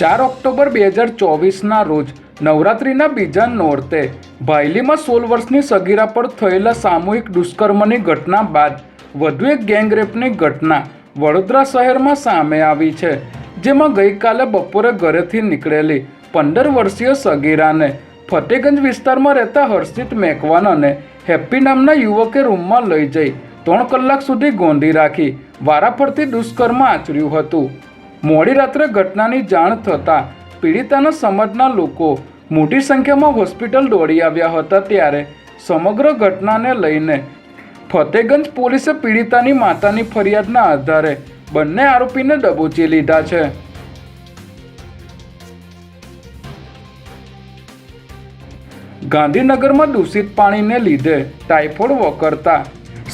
ચાર ઓક્ટોબર બે હજાર ચોવીસના રોજ નવરાત્રિના બીજા નોરતે ભાયલીમાં સોળ વર્ષની સગીરા પર થયેલા સામૂહિક દુષ્કર્મની ઘટના બાદ વધુ એક ગેંગરેપની ઘટના વડોદરા શહેરમાં સામે આવી છે, જેમાં ગઈકાલે બપોરે ઘરેથી નીકળેલી પંદર વર્ષીય સગીરાને ફતેગંજ વિસ્તારમાં રહેતા હર્ષિત મેકવાન અને હેપ્પી નામના યુવકે રૂમમાં લઈ જઈ ત્રણ કલાક સુધી ગોંધી રાખી, વારાફરતી દુષ્કર્મ આચર્યું હતું. મોડી રાત્રે ઘટનાની જાણ થતાં પીડિતાના સમાજના લોકો મોટી સંખ્યામાં હોસ્પિટલ દોડી આવ્યા હતા ત્યારે સમગ્ર ઘટનાને લઈને ફતેગંજ પોલીસે પીડિતાની માતાની ફરિયાદના આધારે બંને આરોપીને દબોચી લીધા છે. ગાંધીનગરમાં દૂષિત પાણીને લીધે ટાઇફોઇડ વકરતા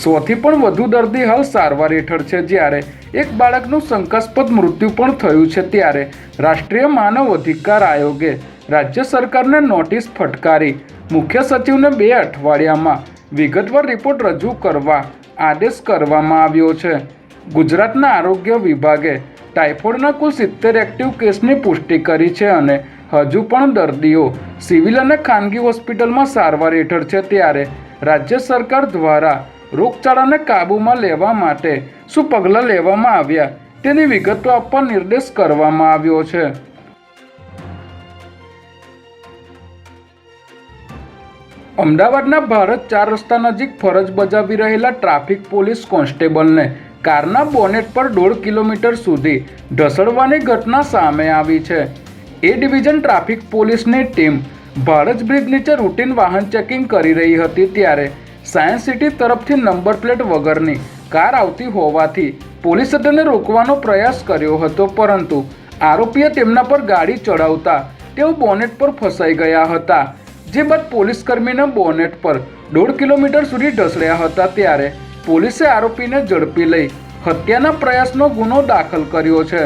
સોથી પણ વધુ દર્દી હાલ સારવાર હેઠળ છે જ્યારે એક બાળકનું શંકાસ્પદ મૃત્યુ પણ થયું છે ત્યારે રાષ્ટ્રીય માનવ અધિકાર આયોગે રાજ્ય સરકારને નોટિસ ફટકારી. મુખ્ય સચિવને બે અઠવાડિયામાં વિગતવાર રિપોર્ટ રજૂ કરવા આદેશ કરવામાં આવ્યો છે. ગુજરાતના આરોગ્ય વિભાગે ટાઇફોઇડના કુલ સિત્તેર એક્ટિવ કેસની પુષ્ટિ કરી છે અને હજુ પણ દર્દીઓ સિવિલ અને ખાનગી હોસ્પિટલમાં સારવાર હેઠળ છે ત્યારે રાજ્ય સરકાર દ્વારા રોગચાળાને કાબૂમાં લેવા માટે શું પગલાં લેવામાં આવ્યા. તેની વિગતો આપવા નિર્દેશ કરવામાં આવ્યો છે. અમદાવાદના ભારત ચાર રસ્તા નજીક ફરજ બજાવી રહેલા ટ્રાફિક પોલીસ કોન્સ્ટેબલને કારના બોનેટ પર દોઢ કિલોમીટર સુધી ઢસડવાની ઘટના સામે આવી છે. એ ડિવિઝન ટ્રાફિક પોલીસની ટીમ ભારત બ્રિજ નીચે રૂટીન વાહન ચેકિંગ કરી રહી હતી ત્યારે સાયન્સ સિટી તરફથી નંબર પ્લેટ વગરની કાર આવતી હોવાથી પોલીસે તેને રોકવાનો પ્રયાસ કર્યો હતો, પરંતુ આરોપીએ તેમના પર ગાડી ચડાવતા તેઓ બોનેટ પર ફસાઈ ગયા હતા, જે બાદ પોલીસ કર્મીને બોનેટ પર દોઢ કિલોમીટર સુધી ઢસડ્યા હતા. ત્યારે પોલીસે આરોપીને ઝડપી લઈ હત્યાના પ્રયાસનો ગુનો દાખલ કર્યો છે.